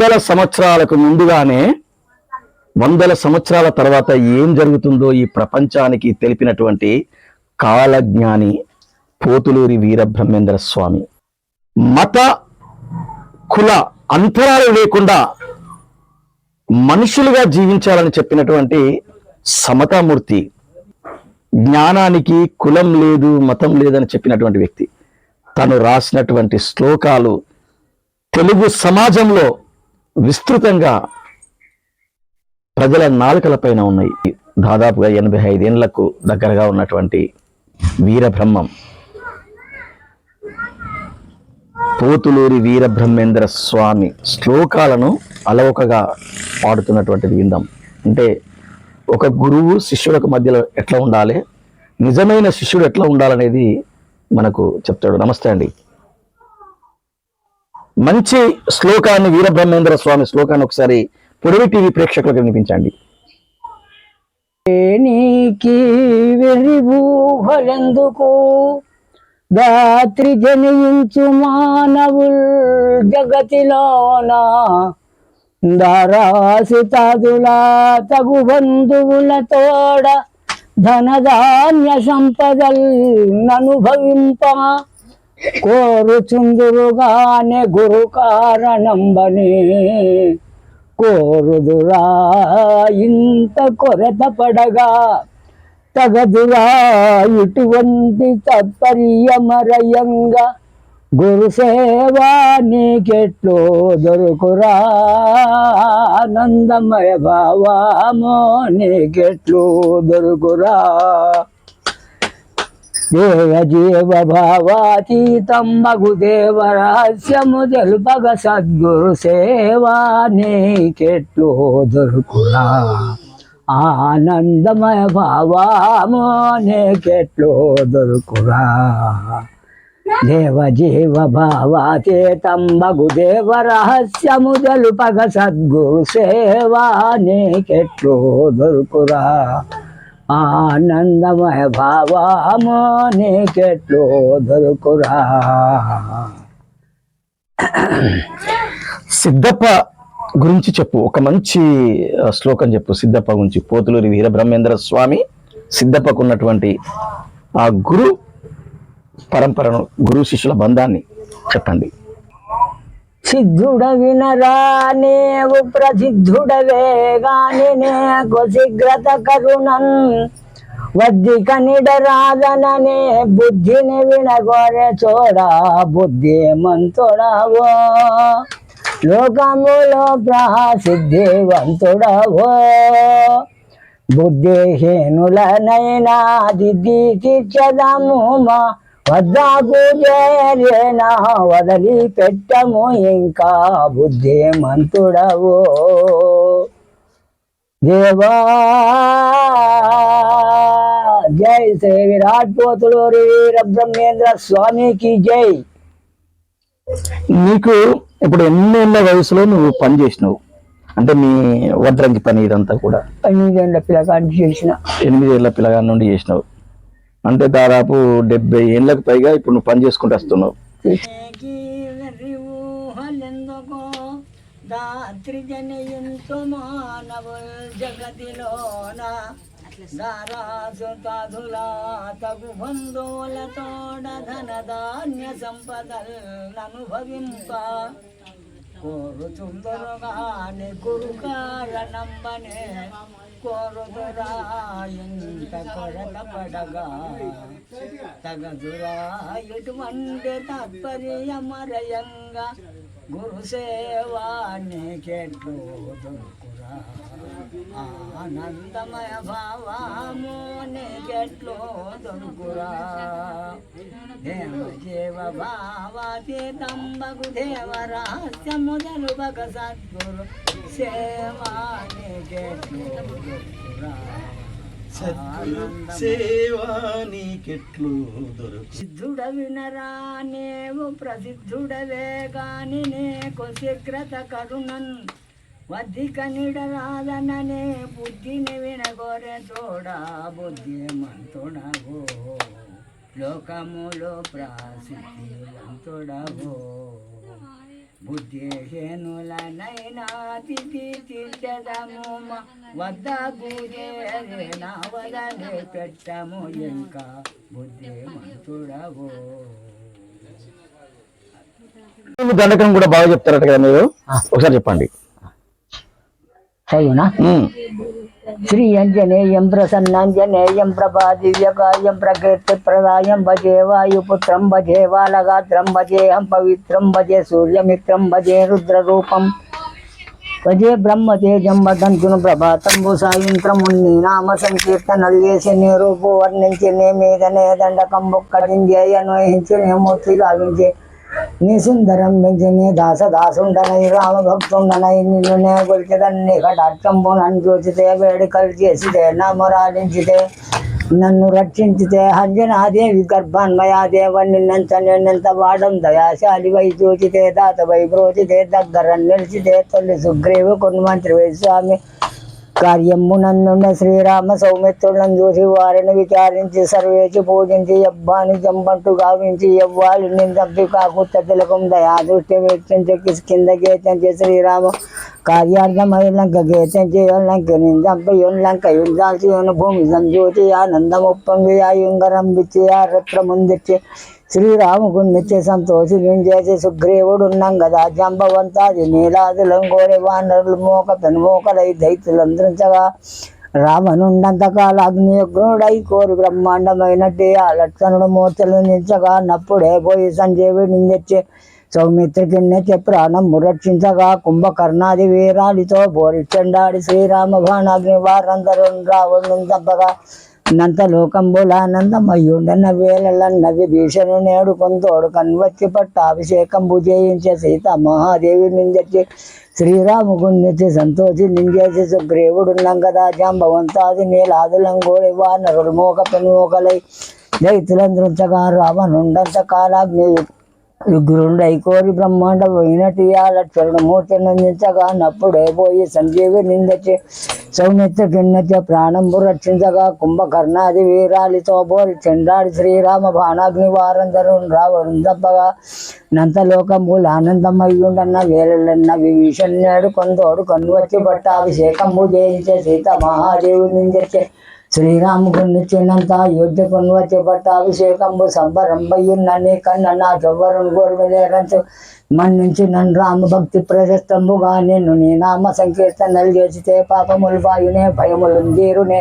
వందల సంవత్సరాలకు ముందుగానే వందల సంవత్సరాల తర్వాత ఏం జరుగుతుందో ఈ ప్రపంచానికి తెలిపినటువంటి కాలజ్ఞాని పోతులూరి వీరబ్రహ్మేంద్ర స్వామి. మత కుల అంతరాలు లేకుండా మనుషులుగా జీవించాలని చెప్పినటువంటి సమతామూర్తి జ్ఞానానికి కులం లేదు మతం లేదని చెప్పినటువంటి వ్యక్తి. తను రాసినటువంటి శ్లోకాలు తెలుగు సమాజంలో విస్తృతంగా ప్రజల నాలుకల పైన ఉన్నాయి. దాదాపుగా ఎనభై ఐదేళ్ళకు దగ్గరగా ఉన్నటువంటి వీరబ్రహ్మం. పోతులూరి వీరబ్రహ్మేంద్ర స్వామి శ్లోకాలను అలవకగా పాడుతున్నటువంటిది విందాం అంటే ఒక గురువు శిష్యులకు మధ్యలో ఎట్లా ఉండాలి? నిజమైన శిష్యుడు ఎట్లా ఉండాలనేది మనకు చెప్తాడు. నమస్తే అండి. మంచి శ్లోకాన్ని వీరబ్రహ్మేంద్ర స్వామి శ్లోకాన్ని ఒకసారి పొడవి టీవీ ప్రేక్షకులకు వినిపించండి. నీకి దాత్రి జనించు మానవుల్ జగతిలోన? దారాసితాదులా తగు బంధువుల తోడ ధనధాన్య సంపదల్ ననుభవింప? కోరుచుందురుగానే గురు కారణంబని కోరుదురా ఇంత కొరత పడగా తగదురా ఇటువంటి తత్పర్యమరయంగా గురు సేవా నీకెట్లో దొరుకురా ఆనందమయ భావామో నీకెట్లు దొరుకురా. దేవ జీవ భావాతీతం మగు దేవ తెలుపగ సద్గురు సేవా నీకెట్లు దొరుకురా ఆనందమయ భావాము నీకెట్లు దొరుకురా దేవ జీవ భావాతీతం మగు దేవ తెలుపగ సద్గురు సేవా నీకెట్లు దొరుకురా ఆనందమయ భావము నీకెట్లు దొరుకురా. సిద్ధప్ప గురించి చెప్పు. ఒక మంచి శ్లోకం చెప్పు. సిద్ధప్ప గురించి. పోతులూరి వీరబ్రహ్మేంద్ర స్వామి సిద్ధప్పకు ఉన్నటువంటి ఆ గురు పరంపరను గురు శిష్యుల బంధాన్ని చెప్పండి. సిద్ధుడ వినరా నేవు ప్రసిద్ధుడవే గాని నేకు శీఘ్రత కరుణన్ వద్ది కనిడరాదననే బుద్ధిని వినగోరే చోడా బుద్ధి మంతుడవో లోకములో ప్రసిద్ధివంతుడవో. బుద్ధిహీనులనైనా దిద్ది తీర్చదము మా వద్దకు చేరేనా వదలి పెట్టము ఇంకా బుద్ధిమంతుడవో. దేవా జై శ్రీ విరాట్ పోతులు వీర బ్రహ్మేంద్ర స్వామికి జై. నీకు ఇప్పుడు ఎన్నేళ్ళ వయసులో నువ్వు పని చేసినావు? అంటే మీ వడ్రంగి పని ఇదంతా కూడా? ఎనిమిదేళ్ళ పిల్లకాన్ని చేసిన. ఎనిమిదేళ్ళ పిల్లగాని నుండి చేసినావు. అంటే దాదాపు డెబ్బై ఏళ్ళకు పైగా ఇప్పుడు నువ్వు పని చేసుకుంటూ వస్తున్నావు. దాత్రి జనయంతు మానవుల్ జగతిలోన దారాసు తాదులా తగు బంధువుల తోడ ధన ధాన్య సంపదల్ అనుభవింప కోరుచుందరుగాని గురు కారణంబనే కోరుదురా ఎంత కొరత పడగా తగదురా ఎటువంటి తాత్పర్యమరయంగా గురు సేవా నీకెట్లు దొరుకురా ఆనందమయ భావము నీకెట్లు దొరుకురా. దేవ జీవ భావాతీతంబగు దేవ రహస్యము తెలుపక సద్గురు. సేవా నీకెట్లు దొరుకురా. సేవానికెట్లు దొరుకు సిద్ధుడ వినరా నీవు ప్రసిద్ధుడవే గాని నీకు శీఘ్రత కరుణన్ వద్దిక నిడరాదననే బుద్ధిని వినగోరె చూడా బుద్ధి మంతుడవు. లోకములో ప్రాసిద్ధివంతుడవు బుద్ధేనులనైనా తిథి తీర్చదము వద్ద పూజే నా వదలే పెట్టము ఇంకా బుద్ధి మంతుడవో. దండకం కూడా బాగా చెప్తారట కదా మీరు? ఒకసారి చెప్పండి. చదువునా. శ్రీ అంజనేయం ప్రసన్నాంజనేయం ప్రభా దివ్యకాయం ప్రకీర్తి ప్రదాయం భజే వాయుపుత్రం భజే బాలగాత్రం భజేహం పవిత్రం భజే సూర్యమిత్రం భజే రుద్రరూపం భజే బ్రహ్మతేజం వదంతును ప్రభాతంబు సాయంత్రం నీ నామ సంకీర్తనలు చేసి నీ రూపు వర్ణించి నీ మీదనే దండకం బొక్కటించేయను వహించి నీ మూర్తి లాభించి నీ సుందరం పెంచి నీ దాస దాసుండనై రామ భక్తుండనై నిన్ను నే గొలిచదన్ని కటాక్షంబు నన్ను చూచితే వేడుకలు చేసితే నా నన్ను రక్షించితే హంజనాదేవి గర్భాన్మయాదేవ నిన్నంత నిన్నెంత వాడం దయాశాలి వై చూచితే దాత వై బ్రోచితే దగ్గర నిలిచితే తొలి సుగ్రీవు కొన్మంత్రి వై స్వామి. కార్యము నన్నుండ శ్రీరామ సౌమిత్రులను చూసి వారిని విచారించి సర్వేచి పూజించి యబ్బాని జంబంటు గావించి యవ్వాలి చంపి కాకుత్త తిలకం దయా దృష్టి వీక్షించి కింద గేతించి శ్రీరామ కార్యార్థమై లంక గేతించి లంక చంపి లంక యుద్ధాల్చి భూమి సంజోతి ఆనందముప్పంగి ఆ యుంగరం బిచ్చి ఆ రత్నముందిచ్చి శ్రీరాముకున్నిచ్చే సంతోషించేసి సుగ్రీవుడు కదా జంబవంతాది నీలాదులం కోరి వానరులు మోక పెనుమోకలై దైత్యులందరించగా రావణుండంతకాల అగ్నియగ్నుడై కోరి బ్రహ్మాండమైనట్టి ఆ లక్షణుడు మూర్చలు నించగా నప్పుడే పోయి సంజీవుడి నిందెచ్చి సౌమిత్రికి నెచ్చి ప్రాణం రక్షించగా కుంభకర్ణాది వీరాలితో బోరి చెండాడి శ్రీరామ బాణాగ్ని వారందరూ రావణుని తప్పగా నంత లోకంబులానందమయ్యుండన్న వేళలన్న విభీషణు నేడు కొంతోడు కన్వచ్చి పట్టాభిషేకం పూజయించే సీత మహాదేవి శ్రీరాము శ్రీరాముకున్నెచ్చి సంతోషి నింజేసి సుగ్రీవుడు నంగదా నీలాదులంగోడి నీలాదులం గోడి వానరుడు మోక పెనుమోకలై దైతులందృంచగా రావణుండంత కాలాగ్ని విగ్రుండై కోరి బ్రహ్మాండ పోయినటి ఆ లక్షణ నందించగా నప్పుడే పోయి సంజీవి నిందచి సౌమిత్ర కిన్నచ ప్రాణంబు రక్షించగా కుంభకర్ణాది వీరాలితో బోరి చండాడి శ్రీరామ బాణాగ్ని వారందరూ రావడం తప్పగా నంతలోకములు ఆనందమయ్యుండన్న వేలన్న విభీషణ్యుడు కొందోడు కన్ను వచ్చి బట్ట అభిషేకము చేయించే సీత మహాదేవి నిందెచ్చే శ్రీరాముకున్నిచ్చినంత అయోధ్య కొనువచ్చి పట్టాభిషేకంబు సంబరంబయ్యున్నని కన్న నా చొవ్వరును గోరువలేరంచు మన్నించి నన్ను రామ భక్తి ప్రశస్తంబుగా నేను నీ నామ సంకీర్తనలు చేసితే పాపములు పాయునే భయములు తీరునే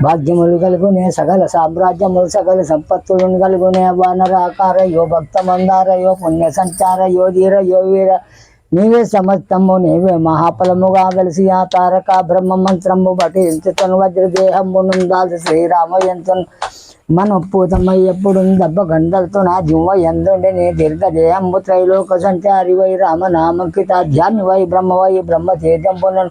భాగ్యములు కలుగునే సకల సామ్రాజ్యములు సకల సంపత్తులను కలుగునే వానరాకారయో భక్త మందారయో పుణ్య సంచార ధీరయో వీర నీవే సమస్తము నీవే మహాఫలముగా వెలిసి ఆ తారక బ్రహ్మ మంత్రము బట్టి ఇంచుతను వజ్రదేహము నుందాల్సి శ్రీరామ ఎంతను మన పూతమై ఎప్పుడు దెబ్బ గండలతో నా జిమ్మ ఎందుండే నీ దీర్ఘదేహంబు త్రైలోక సంచారి వై రామ నామకిత ధ్యాని వై బ్రహ్మ వై బ్రహ్మ తేజంబుల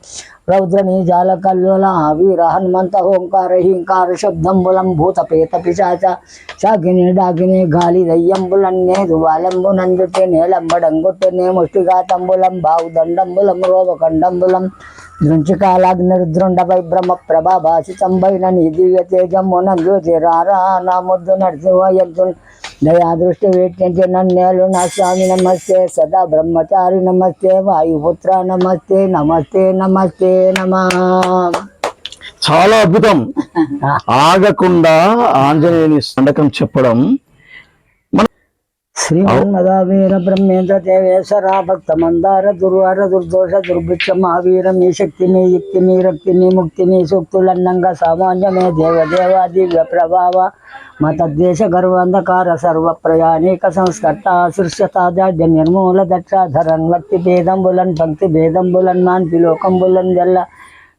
రౌద్రని జాల కల్లోల వీర హనుమంత ఓంకార హింకార శబ్దంబులం భూత పేత పిశాచ శాకిని డాకిని గాలి దయ్యంబులన్నే వాలంబు నందుటే నేలంబడంగొట్టెనే ముష్టిఘాతంబులం బావు దండంబులం రోగకండంబులం దృంచికాలాగ్నిరుద్రుండపై బ్రహ్మ ప్రభా భాషితంబైన నీ దివ్య తేజము నందు చిరారా నా ముద్దు నరసింహయంతు దయా దృష్టి వీక్షించి నన్నేలు నా స్వామి నమస్తే సదా బ్రహ్మచారి నమస్తే వాయుపుత్ర నమస్తే నమస్తే నమస్తే నమా. చాలా అద్భుతం. ఆగకుండా ఆంజనేయుని దండకం చెప్పడం శ్రీమన్మదావీర బ్రహ్మేంద్ర దేవేశ్వర భక్త మందార దుర్వార దుర్దోష దుర్భిక్ష మహావీర మీ శక్తి మీ యుక్తి మీ రక్తి మీ ముక్తి మీ సూక్తులన్నంగా సామాన్యమే దేవదేవా దివ్య ప్రభావ మతద్వేష గర్వంధకార సర్వ ప్రయాణిక సంస్కర్త సృష్యతాజాడ్య నిర్మూల దక్షాధరన్ భక్తి భేదంబులన్ భక్తి భేదంబులన్ మాన్పి లోకంబులన్ జల్ల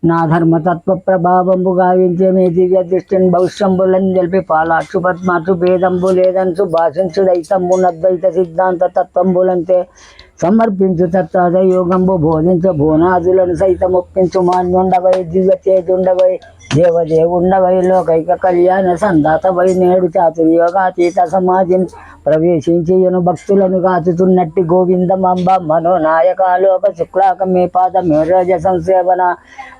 నా ధర్మతత్వ ప్రభావంబు గావించే మీ దివ్య దృష్టిని భవిష్యంబులను తెలిపి పాలాక్షు పద్మాక్షు భేదంబు లేదంచు భాషించుడైతంబు నద్వైత సిద్ధాంత తత్వంబులంతే సమర్పించు తత్వాద యోగంబు బోధించు భువనాదులను సైతం ఒప్పించు మాన్యుండవై దివ్య చేతుండవై దేవదేవుండవై లోకైక కళ్యాణ సందాతవై నేడు చాతుర్యోగాతీత సమాజం ప్రవేశించియను భక్తులను కాచుతున్నట్టి గోవిందమంబ మనోనాయకాలోక శుక్లాక మీ పాద మేరోజ సంసేవన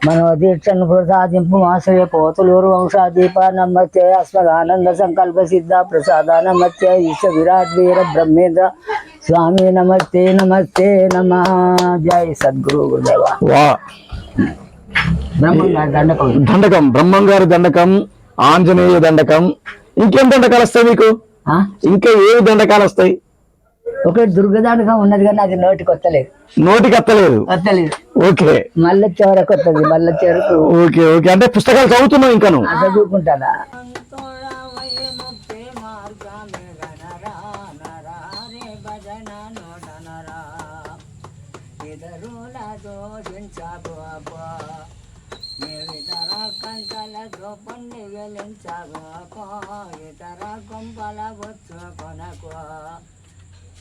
మనోదీక్షను ప్రసాదింపు ఆశ్రయ పోతులూరు వంశాదీప నమ్మత్య అస్మదానంద సంకల్ప సిద్ధ ప్రసాద నమత్య ఈశ విరాట్ వీర బ్రహ్మేంద్ర స్వామి నమస్తే నమస్తే నమ. జై సద్గురు గురుదేవ. వా. దండకం. బ్రహ్మంగారి దండకం ఆంజనేయ దండకం. ఇంకేం దండకాలు వస్తాయి మీకు? ఇంకా ఏ దండకాలు వస్తాయి? ఒకటి దుర్గదాండకం ఉన్నది కానీ అది నోటికి వస్తలేదు. నోటికి వస్తలేదు? ఓకే. మళ్ళీ చివరకు వస్తుంది మళ్ళీ చివరకు. Okay okay. అంటే పుస్తకాలు చదువుతున్నావు ఇంకా చదువుకుంటానా? కంటలతో పండి గెలించగో ఇతర కొంపల బొచ్చు కొనకో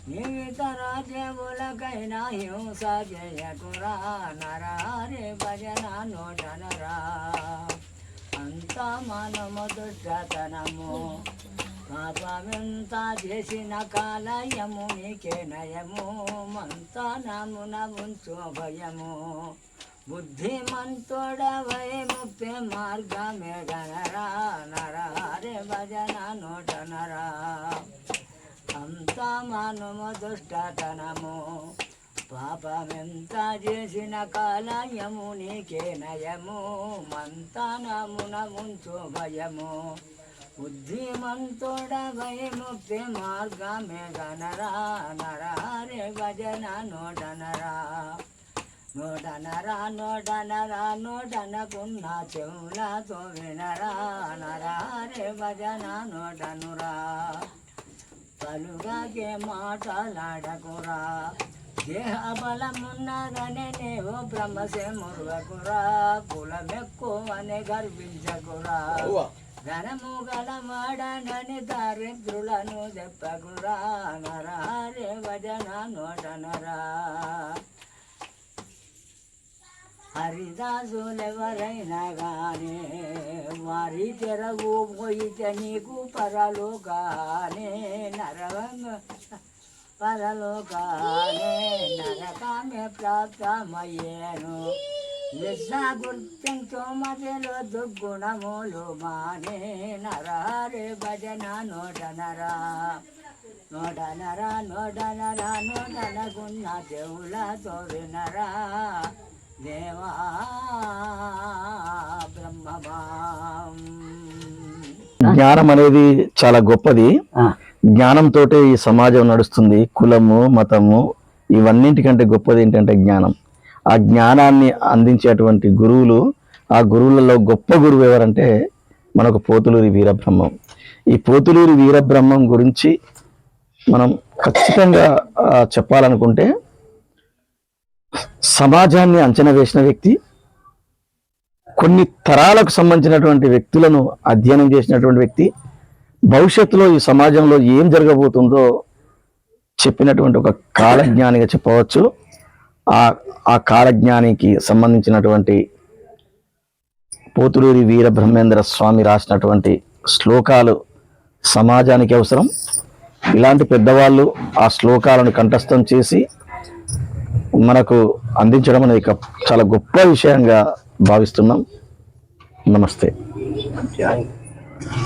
నీవితర దేవులకైనా హింస జయకురా నరారే భజన నోటనరా అంత మనము దుష్టతనము పాపమెంత చేసిన కాలయము నీకే నయము మంతనమున ఉంచు భయము బుద్ధిమంతుడవై ముఖ్య మార్గమే గనరా నరారే భజన నోటనరా అంత మనము దుష్టతనము. పాపమెంత చేసిన కాలయము నీకే నయము. మంతనమున ఉంచు భయము. బుద్ధిమంతుడవై ముక్తి మార్గమే గనరా నరారే భజన నోటనరా నోటనరా నోటనరా నోటనకున్న చెవులతో వినరా నరారే భజన నోటనురా పలుగాకే మాటలాడకురా దేహ బలమున్నదనే నీవు బ్రహ్మసే మురుగకురా కులమెక్కువని గర్వించకురా. ధనము గలవాడనని దారిద్రులను చెప్పకురా నరారే భజన నోటనరా హరిదాసులెవరైనా గానే వారి తెరవు పోయితే నీకు పరలోకానే నరవంగ పరలోకానే నరకామే ప్రాప్తమయ్యేను. విశ్వ గుర్తించు మధ్యలో దుర్గుణములు మానే నరారే భజన నోటనరా నోటనరా నోటనరా దేవుల దేవులతో వినరా. దేవా జ్ఞానం అనేది చాలా గొప్పది. జ్ఞానంతో ఈ సమాజం నడుస్తుంది. కులము మతము ఇవన్నింటికంటే గొప్పది ఏంటంటే జ్ఞానం. ఆ జ్ఞానాన్ని అందించేటువంటి గురువులు ఆ గురువులలో గొప్ప గురువు ఎవరంటే మనకు పోతులూరి వీరబ్రహ్మం. ఈ పోతులూరి వీరబ్రహ్మం గురించి మనం ఖచ్చితంగా చెప్పాలనుకుంటే సమాజాన్ని అంచనా వేసిన వ్యక్తి కొన్ని తరాలకు సంబంధించినటువంటి వ్యక్తులను అధ్యయనం చేసినటువంటి వ్యక్తి భవిష్యత్తులో ఈ సమాజంలో ఏం జరగబోతుందో చెప్పినటువంటి ఒక కాలజ్ఞానిగా చెప్పవచ్చు. ఆ ఆ కాలజ్ఞానికి సంబంధించినటువంటి పోతులూరి వీరబ్రహ్మేంద్ర స్వామి రాసినటువంటి శ్లోకాలు సమాజానికి అవసరం. ఇలాంటి పెద్దవాళ్ళు ఆ శ్లోకాలను కంఠస్థం చేసి మనకు అందించడం అనేది చాలా గొప్ప విషయంగా భావిస్తున్నాం. నమస్తే.